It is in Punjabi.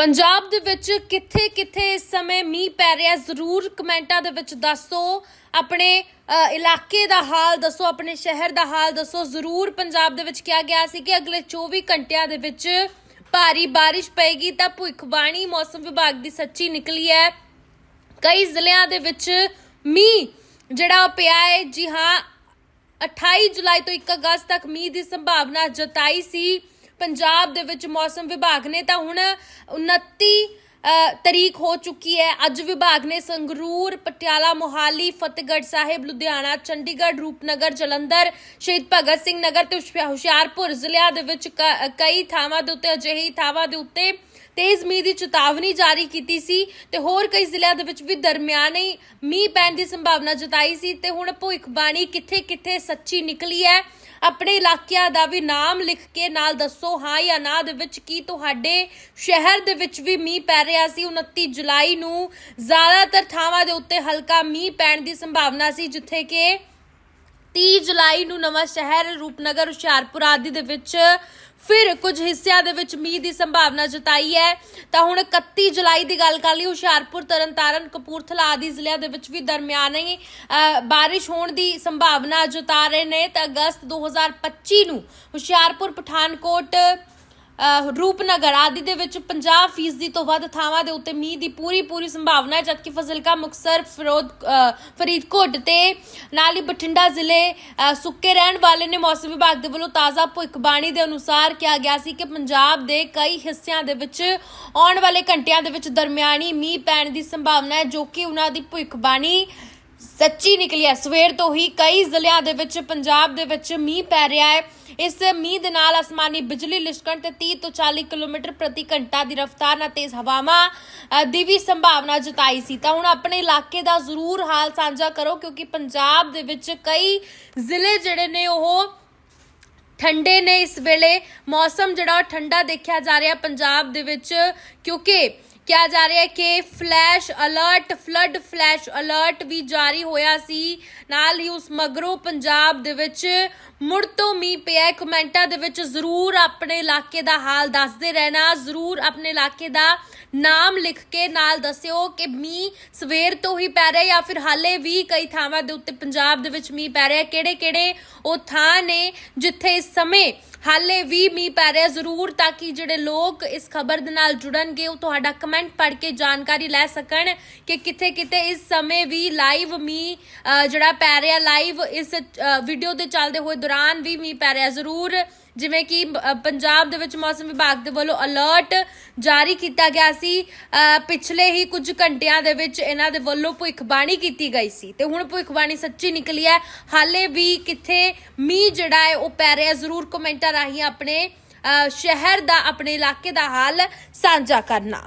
ਪੰਜਾਬ ਦੇ ਵਿੱਚ ਕਿੱਥੇ-ਕਿੱਥੇ ਇਸ ਸਮੇਂ ਮੀਂਹ ਪੈ ਰਿਹਾ, ਜ਼ਰੂਰ ਕਮੈਂਟਾਂ ਦੇ ਵਿੱਚ ਦੱਸੋ। ਆਪਣੇ ਇਲਾਕੇ ਦਾ ਹਾਲ ਦੱਸੋ, ਆਪਣੇ ਸ਼ਹਿਰ ਦਾ ਹਾਲ ਦੱਸੋ। ਜ਼ਰੂਰ ਪੰਜਾਬ ਦੇ ਵਿੱਚ ਕਿਹਾ ਗਿਆ ਸੀ ਕਿ ਅਗਲੇ 24 ਘੰਟਿਆਂ ਦੇ ਵਿੱਚ ਭਾਰੀ ਬਾਰਿਸ਼ ਪਏਗੀ, ਤਾਂ ਭੁੱਖਬਾਣੀ ਮੌਸਮ ਵਿਭਾਗ ਦੀ ਸੱਚੀ ਨਿਕਲੀ ਹੈ। ਕਈ ਜ਼ਿਲ੍ਹਿਆਂ ਦੇ ਵਿੱਚ ਮੀਂਹ ਜਿਹੜਾ ਉਹ ਪਿਆ ਹੈ। ਜੀ ਹਾਂ 28 ਜੁਲਾਈ ਤੋਂ 1 ਅਗਸਤ ਤੱਕ ਮੀਂਹ ਦੀ ਸੰਭਾਵਨਾ ਜਤਾਈ ਸੀ। ਪੰਜਾਬ ਦੇ ਵਿੱਚ ਮੌਸਮ ਵਿਭਾਗ ਨੇ ਤਾਂ ਹੁਣ 29 ਤਰੀਕ ਹੋ ਚੁੱਕੀ ਹੈ। ਅੱਜ ਵਿਭਾਗ ਨੇ ਸੰਗਰੂਰ, ਪਟਿਆਲਾ, ਮੋਹਾਲੀ, ਫਤਿਹਗੜ੍ਹ ਸਾਹਿਬ, ਲੁਧਿਆਣਾ, ਚੰਡੀਗੜ੍ਹ, ਰੂਪਨਗਰ, ਜਲੰਧਰ, ਸ਼ਹੀਦ ਭਗਤ ਸਿੰਘ ਨਗਰ ਤੇ ਹੁਸ਼ਿਆ- ਹੁਸ਼ਿਆਰਪੁਰ ਜ਼ਿਲ੍ਹਿਆਂ ਦੇ ਵਿੱਚ ਕ- ਕਈ ਥਾਵਾਂ ਦੇ ਉੱਤੇ, ਅਜਿਹੀ ਥਾਵਾਂ ਦੇ ਉੱਤੇ ਤੇਜ਼ ਮੀਂਹ ਦੀ ਚੇਤਾਵਨੀ ਜਾਰੀ ਕੀਤੀ ਸੀ ਤੇ ਹੋਰ ਕਈ ਜ਼ਿਲ੍ਹਿਆਂ ਦੇ ਵਿੱਚ ਵੀ ਦਰਮਿਆਨੀ ਮੀਂਹ ਪੈਣ ਦੀ ਸੰਭਾਵਨਾ ਜਤਾਈ ਸੀ ਤੇ ਹੁਣ ਭਵਿੱਖਬਾਣੀ ਕਿੱਥੇ-ਕਿੱਥੇ ਸੱਚੀ ਨਿਕਲੀ ਹੈ ਆਪਣੇ ਇਲਾਕਿਆਂ ਦਾ ਵੀ ਨਾਮ ਲਿਖ ਕੇ ਨਾਲ ਦੱਸੋ, ਹਾਂ ਜਾਂ ਨਾ ਦੇ ਵਿੱਚ ਕੀ ਤੁਹਾਡੇ ਸ਼ਹਿਰ ਦੇ ਵਿੱਚ ਵੀ ਮੀਂਹ ਪੈ ਰਿਹਾ ਸੀ? 29 ਜੁਲਾਈ ਨੂੰ ਜ਼ਿਆਦਾਤਰ ਥਾਵਾਂ ਦੇ ਉੱਤੇ ਹਲਕਾ ਮੀਂਹ ਪੈਣ ਦੀ ਸੰਭਾਵਨਾ ਸੀ, ਜਿੱਥੇ ਕਿ 30 ਜੁਲਾਈ ਨੂੰ ਨਵਾਂ ਸ਼ਹਿਰ ਰੂਪਨਗਰ ਹੁਸ਼ਿਆਰਪੁਰ ਆਦਿ ਦੇ ਵਿੱਚ ਫਿਰ ਕੁਝ ਹਿੱਸਿਆਂ ਦੇ ਵਿੱਚ ਮੀਂਹ ਦੀ ਸੰਭਾਵਨਾ ਜਤਾਈ ਹੈ। ਤਾਂ ਹੁਣ 31 ਜੁਲਾਈ ਦੀ ਗੱਲ ਕਰ ਲਈ ਹੁਸ਼ਿਆਰਪੁਰ ਤਰਨਤਾਰਨ ਕਪੂਰਥਲਾ ਆਦਿ ਜ਼ਿਲ੍ਹਿਆਂ ਦੇ ਵਿੱਚ ਵੀ ਦਰਮਿਆਨੀ ਅ, ਬਾਰਿਸ਼ ਹੋਣ ਦੀ ਸੰਭਾਵਨਾ ਜਤਾ ਰਹੇ ਨੇ। ਤਾਂ ਅਗਸਤ 2025 ਨੂੰ ਹੁਸ਼ਿਆਰਪੁਰ ਪਠਾਨਕੋਟ ਰੂਪਨਗਰ ਆਦਿ ਦੇ ਵਿੱਚ 50% ਤੋਂ ਵੱਧ ਥਾਵਾਂ ਦੇ ਉੱਤੇ ਮੀਂਹ ਦੀ ਪੂਰੀ ਪੂਰੀ ਸੰਭਾਵਨਾ ਹੈ, ਜਦਕਿ ਫਜ਼ਿਲਕਾ ਮੁਕਸਰ ਫਿਰੋਜ਼ ਫਰੀਦਕੋਟ ਤੇ ਨਾਲ ਹੀ ਬਠਿੰਡਾ ਜ਼ਿਲ੍ਹੇ ਸੁੱਕੇ ਰਹਿਣ ਵਾਲੇ ਨੇ ਮੌਸਮ ਵਿਭਾਗ ਦੇ ਵੱਲੋਂ ਤਾਜ਼ਾ ਭੁੱਖਬਾਣੀ ਦੇ ਅਨੁਸਾਰ ਕਿਹਾ ਗਿਆ ਸੀ ਕਿ ਪੰਜਾਬ ਦੇ ਕਈ ਹਿੱਸਿਆਂ ਦੇ ਵਿੱਚ ਆਉਣ ਵਾਲੇ ਘੰਟਿਆਂ ਦੇ ਵਿੱਚ ਦਰਮਿਆਨੀ ਮੀਂਹ ਪੈਣ ਦੀ ਸੰਭਾਵਨਾ ਹੈ, ਜੋ ਕਿ ਉਹਨਾਂ ਦੀ ਭੁੱਖਬਾਣੀ ਸੱਚੀ ਨਿਕਲੀ ਹੈ। ਸਵੇਰ ਤੋਂ ਹੀ ਕਈ ਜ਼ਿਲ੍ਹਿਆਂ ਦੇ ਵਿੱਚ, ਪੰਜਾਬ ਦੇ ਵਿੱਚ ਮੀਂਹ ਪੈ ਰਿਹਾ ਹੈ। ਇਸ ਮੀਂਹ ਦੇ ਨਾਲ ਅਸਮਾਨੀ ਬਿਜਲੀ ਲਿਸ਼ਕਣ ਤੇ 30 ਤੋਂ 40 ਕਿਲੋਮੀਟਰ ਪ੍ਰਤੀ ਘੰਟਾ ਦੀ ਰਫ਼ਤਾਰ ਨਾਲ ਤੇਜ਼ ਹਵਾਵਾਂ ਦੀ ਵੀ ਸੰਭਾਵਨਾ ਜਤਾਈ ਸੀ। ਤਾਂ ਹੁਣ ਆਪਣੇ ਇਲਾਕੇ ਦਾ ਜ਼ਰੂਰ ਹਾਲ ਸਾਂਝਾ ਕਰੋ, ਕਿਉਂਕਿ ਪੰਜਾਬ ਦੇ ਵਿੱਚ ਕਈ ਜ਼ਿਲ੍ਹੇ ਜਿਹੜੇ ਨੇ ਉਹ ਠੰਡੇ ਨੇ ਇਸ ਵੇਲੇ। ਮੌਸਮ ਜਿਹੜਾ ਉਹ ਠੰਡਾ ਦੇਖਿਆ ਜਾ ਰਿਹਾ ਪੰਜਾਬ ਦੇ ਵਿੱਚ, ਕਿਉਂਕਿ ਕਿਹਾ ਜਾ ਰਿਹਾ ਹੈ ਕਿ flash alert, flood flash alert ਵੀ ਜਾਰੀ ਹੋਇਆ ਸੀ। ਨਾਲ ਹੀ ਉਸ ਮਗਰੋਂ ਪੰਜਾਬ ਦੇ ਵਿੱਚ ਮੁੜ ਤੋਂ ਮੀਂਹ ਪਿਆ ਹੈ। ਕਮੈਂਟਾਂ ਦੇ ਵਿੱਚ ਜ਼ਰੂਰ ਆਪਣੇ ਇਲਾਕੇ ਦਾ ਹਾਲ ਦੱਸਦੇ ਰਹਿਣਾ। ਜ਼ਰੂਰ ਆਪਣੇ ਇਲਾਕੇ ਦਾ ਨਾਮ ਲਿਖ ਕੇ ਨਾਲ ਦੱਸਿਓ ਕਿ ਮੀਂਹ ਸਵੇਰ ਤੋਂ ਹੀ ਪੈ ਰਿਹਾ ਜਾਂ ਫਿਰ ਹਾਲੇ ਵੀ ਕਈ ਥਾਵਾਂ ਦੇ ਉੱਤੇ ਪੰਜਾਬ ਦੇ ਵਿੱਚ ਮੀਂਹ ਪੈ ਰਿਹਾ ਕਿਹੜੇ ਕਿਹੜੇ ਉਹ ਥਾਂ ਨੇ ਜਿੱਥੇ ਇਸ ਸਮੇਂ ਹਾਲੇ ਵੀ ਮੀਂਹ ਪੈ ਰਿਹਾ, ਜ਼ਰੂਰ ਤਾਂ ਕਿ ਜਿਹੜੇ ਲੋਕ ਇਸ ਖਬਰ ਦੇ ਨਾਲ ਜੁੜਨਗੇ, ਉਹ ਤੁਹਾਡਾ ਕਮੈਂਟ ਪੜ੍ਹ ਕੇ ਜਾਣਕਾਰੀ ਲੈ ਸਕਣ ਕਿ ਕਿੱਥੇ ਕਿਤੇ ਇਸ ਸਮੇਂ ਵੀ ਲਾਈਵ ਮੀਂਹ ਜਿਹੜਾ ਪੈ ਰਿਹਾ ਲਾਈਵ ਇਸ ਵੀਡੀਓ ਦੇ ਚੱਲਦੇ ਹੋਏ ਦੌਰਾਨ ਵੀ ਮੀਂਹ ਪੈ ਰਿਹਾ। ਜ਼ਰੂਰ ਜਿਵੇਂ ਕਿ ਪੰਜਾਬ ਦੇ ਵਿੱਚ ਮੌਸਮ ਵਿਭਾਗ ਦੇ ਵੱਲੋਂ ਅਲਰਟ ਜਾਰੀ ਕੀਤਾ ਗਿਆ ਸੀ। ਪਿਛਲੇ ਹੀ ਕੁਝ ਘੰਟਿਆਂ ਦੇ ਵਿੱਚ ਇਹਨਾਂ ਦੇ ਵੱਲੋਂ ਭੁੱਖਬਾਣੀ ਕੀਤੀ ਗਈ ਸੀ। ਤੇ ਹੁਣ ਭੁੱਖਬਾਣੀ ਸੱਚੀ ਨਿਕਲੀ ਹੈ। ਹਾਲੇ ਵੀ ਕਿੱਥੇ ਮੀਂਹ ਜਿਹੜਾ ਹੈ, ਉਹ ਪੈ ਰਿਹਾ ਜ਼ਰੂਰ ਕਮੈਂਟਾਂ ਰਾਹੀਂ ਆਪਣੇ ਸ਼ਹਿਰ ਦਾ, ਆਪਣੇ ਇਲਾਕੇ ਦਾ ਹਾਲ ਸਾਂਝਾ ਕਰਨਾ।